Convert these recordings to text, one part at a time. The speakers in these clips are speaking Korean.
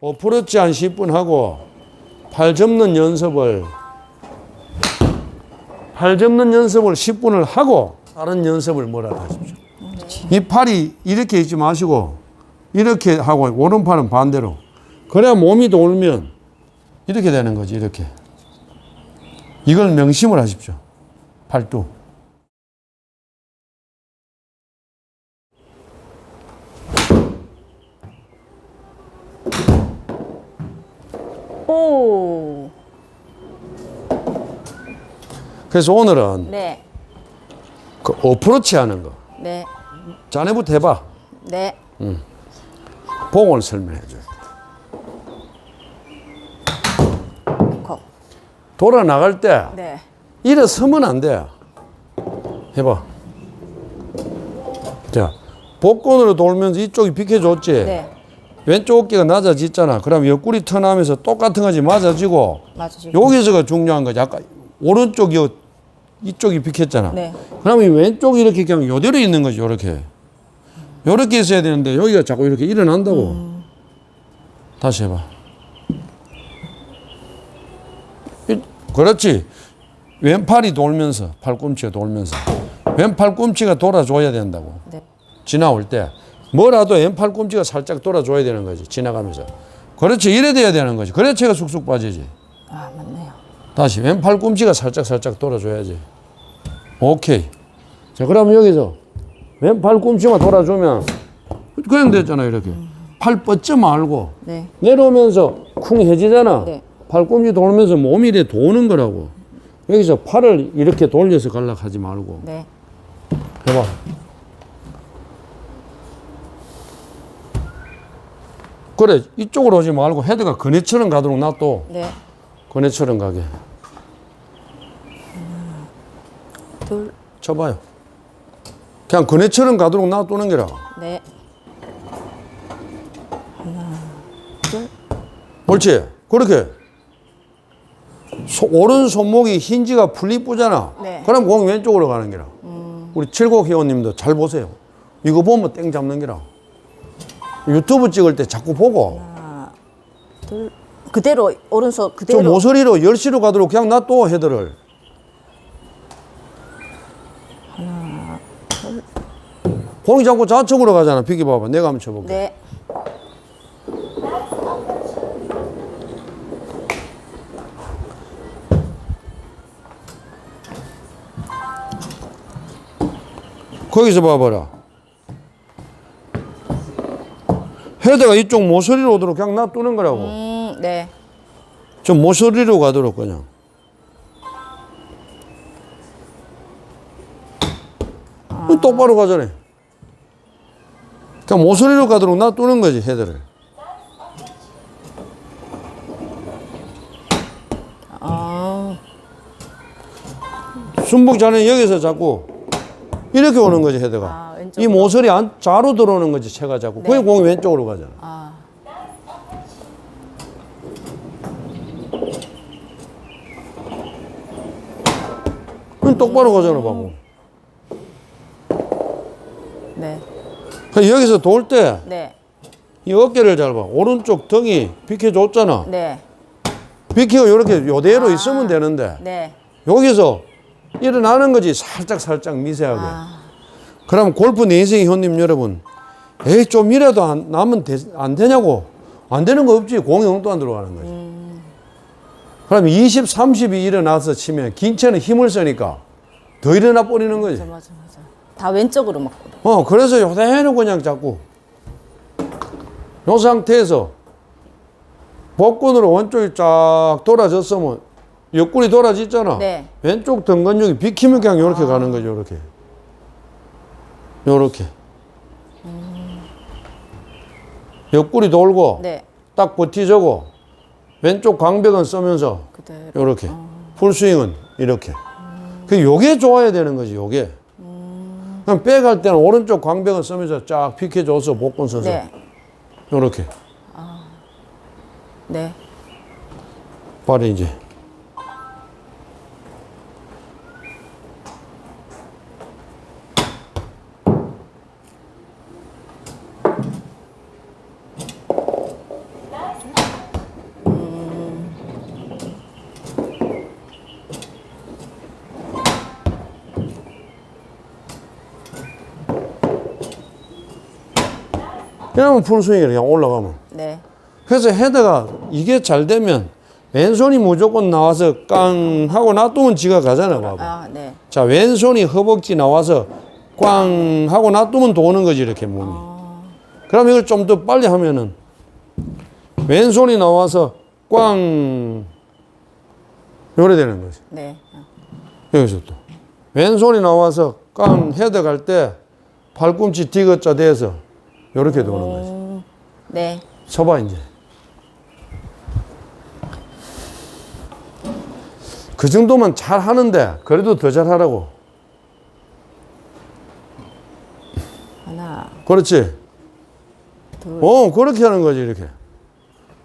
어프로치 한 10분 하고 팔 접는 연습을 팔 접는 연습을 10분을 하고 다른 연습을 뭐라 하십시오. 이 팔이 이렇게 있지 마시고 이렇게 하고 오른팔은 반대로 그래야 몸이 돌면 이렇게 되는 거지 이렇게 이걸 명심을 하십시오. 팔뚝. 오. 그래서 오늘은 네. 그 어프로치 하는 거 네. 자네부터 해봐. 네. 봉을 설명해 줘요. 거. 돌아 나갈 때 네. 이래 서면 안 돼. 해봐. 자, 복근으로 돌면서 이쪽이 비켜줬지. 네. 왼쪽 어깨가 낮아졌잖아. 그럼 옆구리 턴하면서 똑같은 거지 맞아지고 맞으시고. 여기서가 중요한 거지. 아까 오른쪽이 요- 이쪽이 비켰잖아. 네. 그러면 이 왼쪽이 이렇게 그냥 요대로 있는 거지. 요렇게. 요렇게 있어야 되는데 여기가 자꾸 이렇게 일어난다고. 다시 해봐. 이- 그렇지. 왼팔이 돌면서 팔꿈치가 돌면서 왼 팔 꿈치가 돌아줘야 된다고. 네. 지나올 때 뭐라도 왼팔 꿈치가 살짝 돌아줘야 되는 거지 지나가면서 그렇지 이래 돼야 되는 거지 그래 체가 쑥쑥 빠지지 아, 맞네요. 다시 왼팔 꿈치가 살짝 살짝 돌아줘야지 오케이 자 그럼 여기서 왼팔 꿈치만 돌아주면 그냥 됐잖아 이렇게 팔 뻗지 말고 네. 내려오면서 쿵 해지잖아 네. 팔꿈치 돌면서 몸이 이래 도는 거라고 여기서 팔을 이렇게 돌려서 갈락하지 말고 네. 해봐. 그래 이쪽으로 오지 말고 헤드가 그네처럼 가도록 놔둬 네. 그네처럼 가게. 둘. 쳐봐요. 그냥 그네처럼 가도록 놔두는 게라. 네. 옳지. 그렇게. 소- 오른 손목이 힌지가 풀리쁘잖아. 네. 그럼 공 왼쪽으로 가는 게라. 우리 칠곡 회원님도 잘 보세요. 이거 보면 땡 잡는 게라 유튜브 찍을 때 자꾸 보고 하나, 둘. 그대로 오른손 저 그대로. 모서리로 열시로 가도록 그냥 놔둬 헤드를 공이 자꾸 좌측으로 가잖아 비켜봐봐 내가 한번 쳐볼게 네. 거기서 봐봐라 헤드가 이쪽 모서리로 오도록 그냥 놔두는 거라고. 음, 네. 저 모서리로 가도록 그냥. 그 똑바로 가잖아 그냥 모서리로 가도록 놔두는 거지 헤드를. 아, 순복 자는 여기서 자꾸 이렇게 오는 거지 헤드가 아, 이. 모서리 안 좌로 들어오는 거지 채가 자꾸 그게 공이 왼쪽으로 가잖아 아. 그럼 똑바로 가잖아 봐고 네. 그 여기서 돌때이 네. 어깨를 잘 봐. 오른쪽 등이 비켜줬잖아. 네. 비켜가 이렇게 요대로 있으면 되는데 네. 여기서 일어나는 거지 살짝 살짝 미세하게. 아. 그럼 골프 내생 형님 여러분, 에이 좀이라도 안, 나면 되, 안 되냐고 안 되는 거 없지 공이 영도 안 들어가는 거지. 그럼 20, 30이 일어나서 치면 긴 채는 힘을 쓰니까 더 일어나 버리는 거지. 맞아, 맞아, 맞아. 다 왼쪽으로 먹거든. 어, 그래서 요대로 그냥 자꾸 요 상태에서 복근으로 왼쪽이 쫙 돌아졌으면 옆구리 돌아졌잖아. 네. 왼쪽 등 근육이 비키면 그냥 요렇게 가는 거죠, 요렇게. 요렇게. 옆구리 돌고 네. 딱 버티자고 왼쪽 광배근 쓰면서 그대로. 요렇게. 풀스윙은 이렇게. 그 요게 좋아야 되는 거지, 요게. 그럼 백할 때는 오른쪽 광배근 쓰면서 쫙 비켜줘서 복근 서서 네. 요렇게. 네. 발이 이제. 이러면 풀스윙이 그냥 올라가면. 네. 그래서 헤드가 이게 잘 되면 왼손이 무조건 나와서 깡 하고 놔두면 지가 가잖아, 봐봐. 아, 네. 자, 왼손이 허벅지 나와서 꽝 하고 놔두면 도는 거지, 이렇게 몸이. 그럼 이걸 좀 더 빨리 하면은 왼손이 나와서 꽝 요래 되는 거지. 네. 여기서 또. 왼손이 나와서 꽝 헤드 갈때 팔꿈치 디귿자 돼서 요렇게 도는 거지. 음, 네. 쳐봐, 이제. 그 정도면 잘 하는데, 그래도 더 잘하라고. 하나, 그렇지. 둘. 어, 그렇게 하는 거지, 이렇게.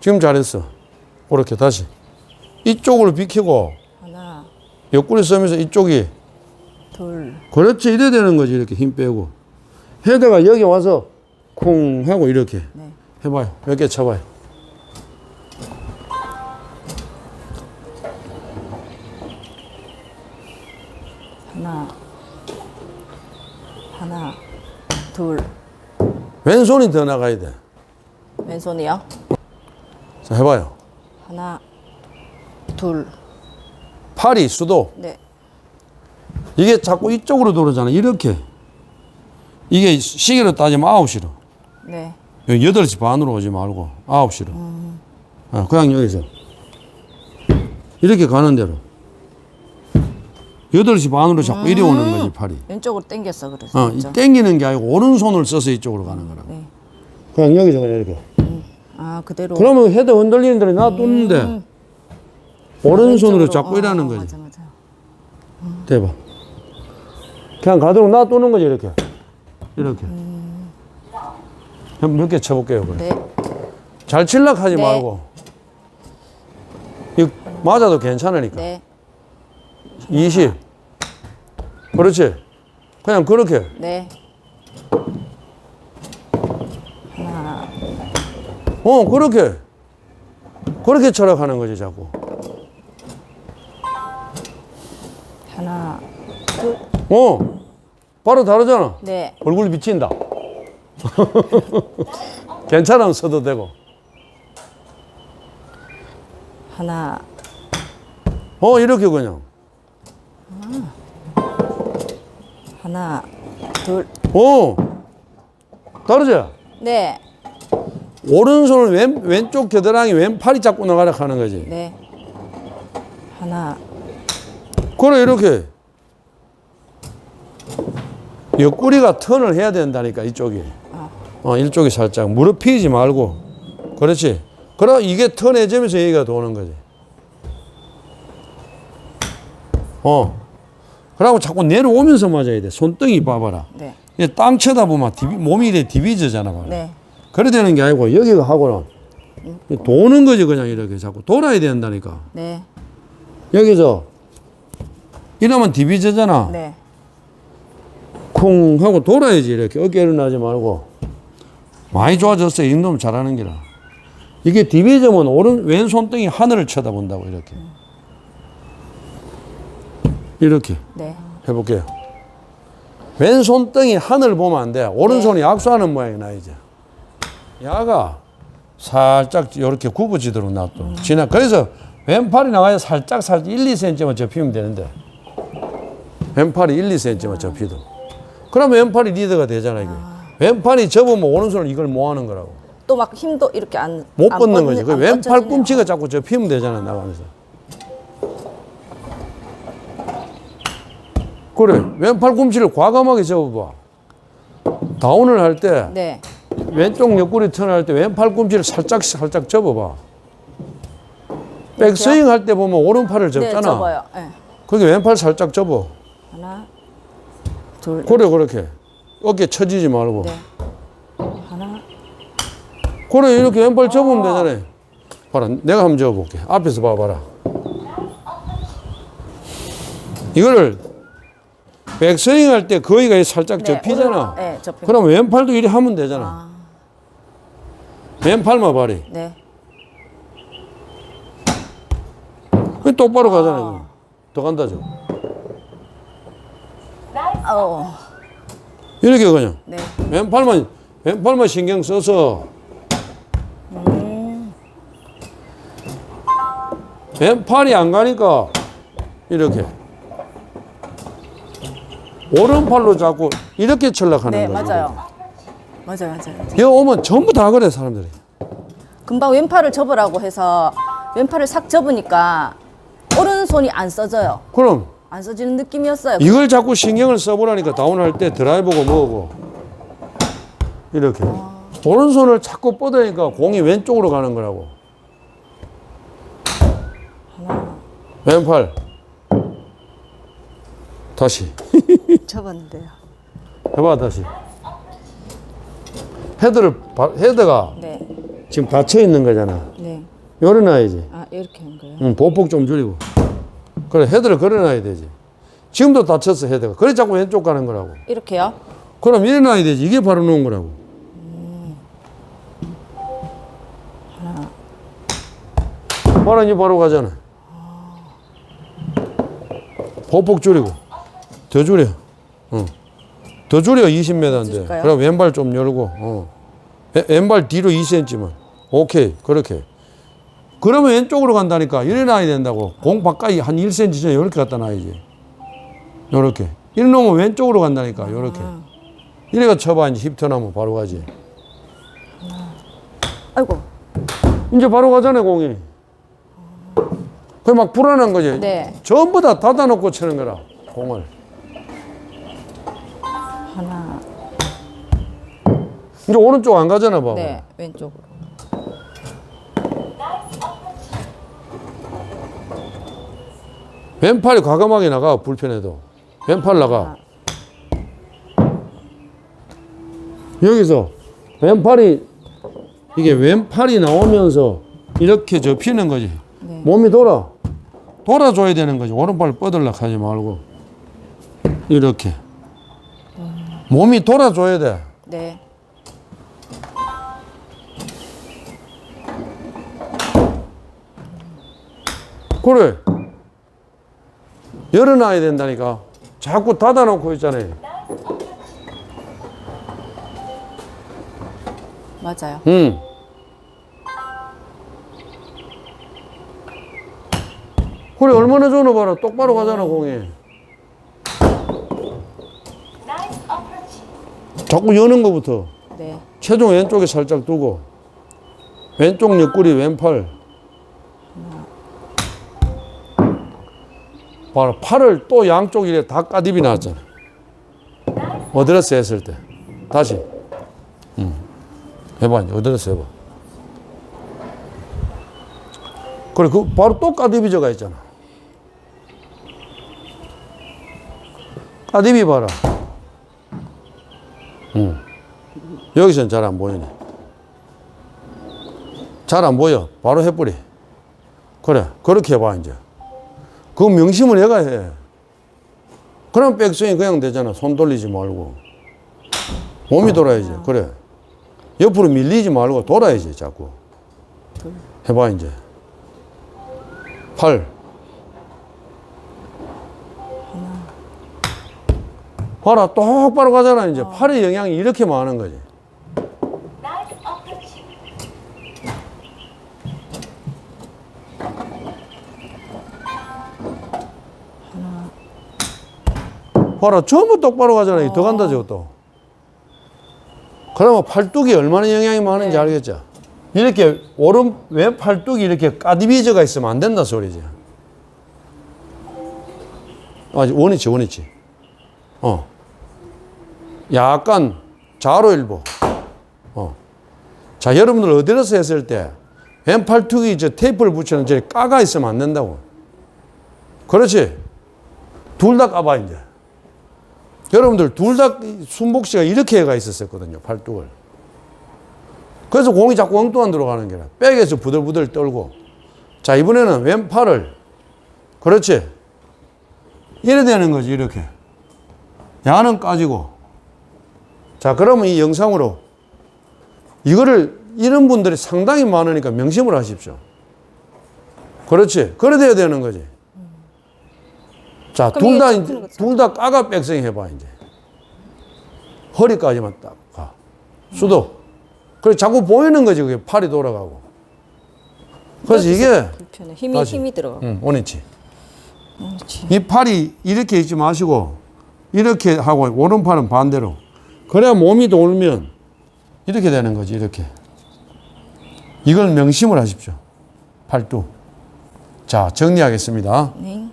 지금 잘했어. 그렇게 다시. 이쪽으로 비키고, 하나, 옆구리 쓰면서 이쪽이. 둘. 그렇지, 이래 되는 거지, 이렇게 힘 빼고. 헤드가 여기 와서 쿵 하고 이렇게. 네. 해봐요. 몇 개 쳐봐요. 하나, 하나, 둘. 왼손이 더 나가야 돼. 왼손이요. 자, 해봐요. 하나, 둘. 팔이 수도. 네. 이게 자꾸 이쪽으로 돌아잖아. 이렇게. 이게 시계로 따지면 9시로. 네. 여기 8시 반으로 오지 말고 9시로. 어, 그냥 여기서. 이렇게 가는 대로. 8시 반으로 자꾸 이리 오는 거지, 팔이. 왼쪽으로 당겼어 그래서. 어, 이 그죠? 땡기는 게 아니고 오른손을 써서 이쪽으로 가는 거라고. 네. 그냥 여기서 그냥 이렇게. 아 그대로. 그러면 헤드 흔들리는 대로 놔두는데 오른손으로 왼쪽으로. 자꾸 이라는 어, 거지. 맞아 맞아. 대박. 그냥 가도록 놔두는 거지, 이렇게. 이렇게. 몇 개 쳐볼게요, 그래. 네. 잘 칠락 하지 네. 말고. 이 맞아도 괜찮으니까. 네. 20. 그렇지. 그냥 그렇게. 네. 하나, 어, 그렇게. 그렇게 철학하는 거지, 자꾸. 하나, 둘. 어. 바로 다르잖아. 네. 얼굴 비친다. 괜찮으면 써도 되고. 하나, 어, 이렇게 그냥. 하나, 둘. 어. 다르지? 네. 오른손을 왼, 왼쪽 겨드랑이 왼팔이 잡고 나가라 하는 거지. 네. 하나, 그래, 이렇게. 옆구리가 턴을 해야 된다니까, 이쪽이. 어, 이쪽이 살짝. 무릎 피지 말고. 그렇지. 그럼 이게 턴해지면서 얘기가 도는 거지. 어. 그러고 자꾸 내려오면서 맞아야 돼. 손등이 봐봐라. 네. 땅 쳐다 보면 디비, 몸이 이래 디비저잖아. 봐라. 네. 그래 되는 게 아니고 여기가 하고는 도는 거지 그냥 이렇게 자꾸 돌아야 된다니까. 네. 여기서 이러면 디비저잖아. 네. 쿵 하고 돌아야지 이렇게 어깨 일어나지 말고 많이 좋아졌어요. 이 정도면 잘하는 기라. 이게 디비저면 오른 왼손등이 하늘을 쳐다본다고 이렇게. 이렇게 네. 해볼게요. 왼손등이 하늘 보면 안 돼. 오른손이 악수하는 모양이 나 이제. 야가 살짝 이렇게 굽어지도록 놔둬. 지나 그래서 왼팔이 나가야 살짝 살짝 1, 2cm만 접히면 되는데 왼팔이 1, 2cm만 접히도. 그러면 왼팔이 리드가 되잖아 이게. 왼팔이 접으면 오른손을 이걸 뭐 하는 거라고. 또 막 힘도 이렇게 안. 못 안 뻗는 거지. 그 안 왼팔 뻗쳐지네요. 꿈치가 자꾸 접히면 되잖아 나가면서. 그래 왼팔 꿈치를 과감하게 접어봐. 다운을 할 때 네. 왼쪽 옆구리 턴할 때 왼팔 꿈치를 살짝 살짝 접어봐. 백스윙 할 때 보면 오른팔을 네, 접잖아. 접어요. 네. 그게 왼팔 살짝 접어. 하나, 둘, 그래 그렇게 어깨 처지지 말고. 네. 하나, 그래 이렇게 왼팔 접으면 되잖아요. 봐라 내가 한번 접어볼게. 앞에서 봐봐라. 이거를 백스윙 할 때 거기가 살짝 네, 접히잖아. 네, 접히. 그럼 왼팔도 이리 하면 되잖아. 아, 왼팔만 봐리. 네. 그 똑바로 가잖아. 이거. 더 간다죠. 어, 이렇게 그냥 네. 왼팔만 왼팔만 신경 써서 왼팔이 안 가니까 이렇게 오른팔로 자꾸 이렇게 철락하는 네, 거죠. 맞아요. 맞아요, 맞아요. 여기 오면 전부 다 그래 사람들이. 금방 왼팔을 접으라고 해서 왼팔을 싹 접으니까 오른손이 안 써져요. 그럼 안 써지는 느낌이었어요. 이걸 자꾸 신경을 써보라니까 다운할 때 드라이버고 뭐고. 이렇게. 오른손을 자꾸 뻗으니까 공이 왼쪽으로 가는 거라고. 왼팔. 다시. 접었는데요. 해봐 다시. 헤드를 바- 헤드가 네, 지금 닫혀 있는 거잖아. 네. 열어놔야지. 아 이렇게 한 거예요. 응, 보폭 좀 줄이고 그래 헤드를 걸어놔야 되지 지금도 닫혔어 헤드가 그래 자꾸 왼쪽 가는 거라고 이렇게요? 그럼 일어나야 되지. 이게 바로 놓은 거라고. 봐라, 이제 바로 가잖아. 보폭 줄이고. 더 줄여. 어. 더 줄여, 20m인데. 줄일까요? 그럼 왼발 좀 열고, 어. 에- 왼발 뒤로 2cm만. 오케이, 그렇게. 그러면 왼쪽으로 간다니까. 일어나야 된다고. 공 바깥이 한 1cm 전에 이렇게 갖다 놔야지. 요렇게. 일어나면 왼쪽으로 간다니까. 요렇게. 이래가 쳐봐 이제 힙 턴하면 바로 가지 아이고. 이제 바로 가잖아 공이 그게 막 불안한 거지 네. 전부 다 닫아놓고 치는 거라 공을 하나. 이제 오른쪽 안 가잖아 봐봐 네, 왼쪽으로. 왼팔이 과감하게 나가 불편해도. 왼팔 나가. 여기서 왼팔이 이게 왼팔이 나오면서 이렇게 접히는 거지. 네. 몸이 돌아. 돌아줘야 되는 거지. 오른팔 뻗으려고 하지 말고. 이렇게. 몸이 돌아줘야 돼. 네. 그래 열어놔야 된다니까. 자꾸 닫아놓고 있잖아요. 맞아요. 응. 그래 얼마나 좋나 봐라. 똑바로 가잖아 공이. 자꾸 여는 거부터. 네. 체중 왼쪽에 살짝 두고. 왼쪽 옆구리 왼팔 봐라 팔을 또 양쪽 이래 다 까디비 나왔잖아 어드레스 했을 때 다시 음. 해봐 이제 어드레스 해봐 그래 그 바로 또 까디비저가 있잖아 까디비 봐라 음. 여기서는 잘 안 보이네. 잘 안 보여. 바로 해버리. 그래. 그렇게 해봐, 이제. 그 명심을 해가 해. 그럼 백스윙 그냥 되잖아. 손 돌리지 말고. 몸이 돌아야지. 그래. 옆으로 밀리지 말고 돌아야지, 자꾸. 해봐, 이제. 팔. 봐라, 똑바로 가잖아, 이제. 팔의 영향이 이렇게 많은 거지. 봐라, 전부 똑바로 가잖아. 더 간다, 저것도. 그러면 팔뚝이 얼마나 영향이 많은지 알겠죠? 이렇게 오른 왼 팔뚝이 이렇게 까디비저가 있으면 안 된다 소리지. 아직 원위치, 원위치. 어. 약간 좌로 일보. 어. 자, 여러분들 어디서 했을 때 왼팔뚝이 저 테이프를 붙이는 저리 까가 있으면 안 된다고. 그렇지. 둘 다 까봐, 이제. 여러분들 둘 다 순복 씨가 이렇게 해가 있었거든요, 팔뚝을. 그래서 공이 자꾸 엉뚱한 데로 가는 게라. 백에서 부들부들 떨고. 자, 이번에는 왼팔을. 그렇지. 이래 되는 거지, 이렇게. 야는 까지고. 자, 그러면 이 영상으로 이거를 이런 분들이 상당히 많으니까 명심을 하십시오. 그렇지. 그래 돼야 되는 거지. 자, 둘 다. 둘 다 까가 백스윙 해봐, 이제. 허리까지만 딱 가. 수도. 그래 자꾸 보이는 거지 그게 팔이 돌아가고. 그래서 이게 불편해. 힘이 다시. 힘이 들어가. 응, 원위치. 그렇지. 이 팔이 이렇게 있지 마시고 이렇게 하고 오른팔은 반대로. 그래야 몸이 돌면 이렇게 되는 거지 이렇게. 이걸 명심을 하십시오. 팔두. 자 정리하겠습니다. 네.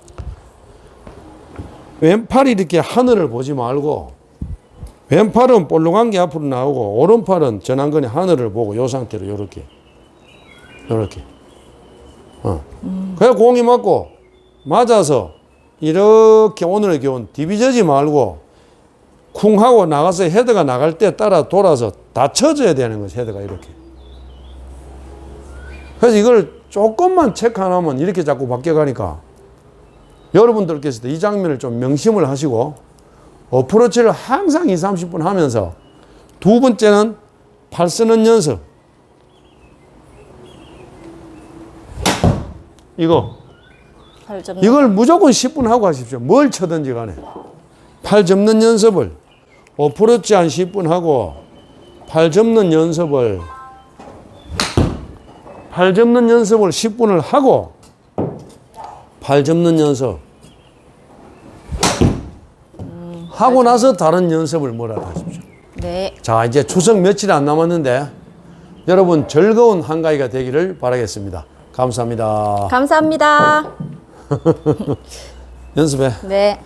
왼팔이 이렇게 하늘을 보지 말고 왼팔은 볼록한 게 앞으로 나오고 오른팔은 전완근이 하늘을 보고 이 상태로 이렇게. 이렇게. 어. 그래 공이 맞고 맞아서 이렇게 오늘의 교훈 디비저지 말고 쿵 하고 나가서 헤드가 나갈 때 따라 돌아서 닫혀져야 되는 거지 헤드가 이렇게. 그래서 이걸 조금만 체크 안 하면 이렇게 자꾸 바뀌어 가니까 여러분들께서도 이 장면을 좀 명심을 하시고 어프로치를 항상 2, 30분 하면서 두 번째는 팔 쓰는 연습. 이거. 이걸 무조건 10분 하고 하십시오. 뭘 쳐든지 간에. 팔 접는 연습을 어프로치 한 10분 하고 팔 접는 연습을 팔 접는 연습을 10분을 하고 팔 접는 연습 하고 나서 다른 연습을 뭐라도 하십시오. 네. 자, 이제 추석 며칠 안 남았는데 여러분 즐거운 한가위가 되기를 바라겠습니다. 감사합니다. 감사합니다. 연습해. 네.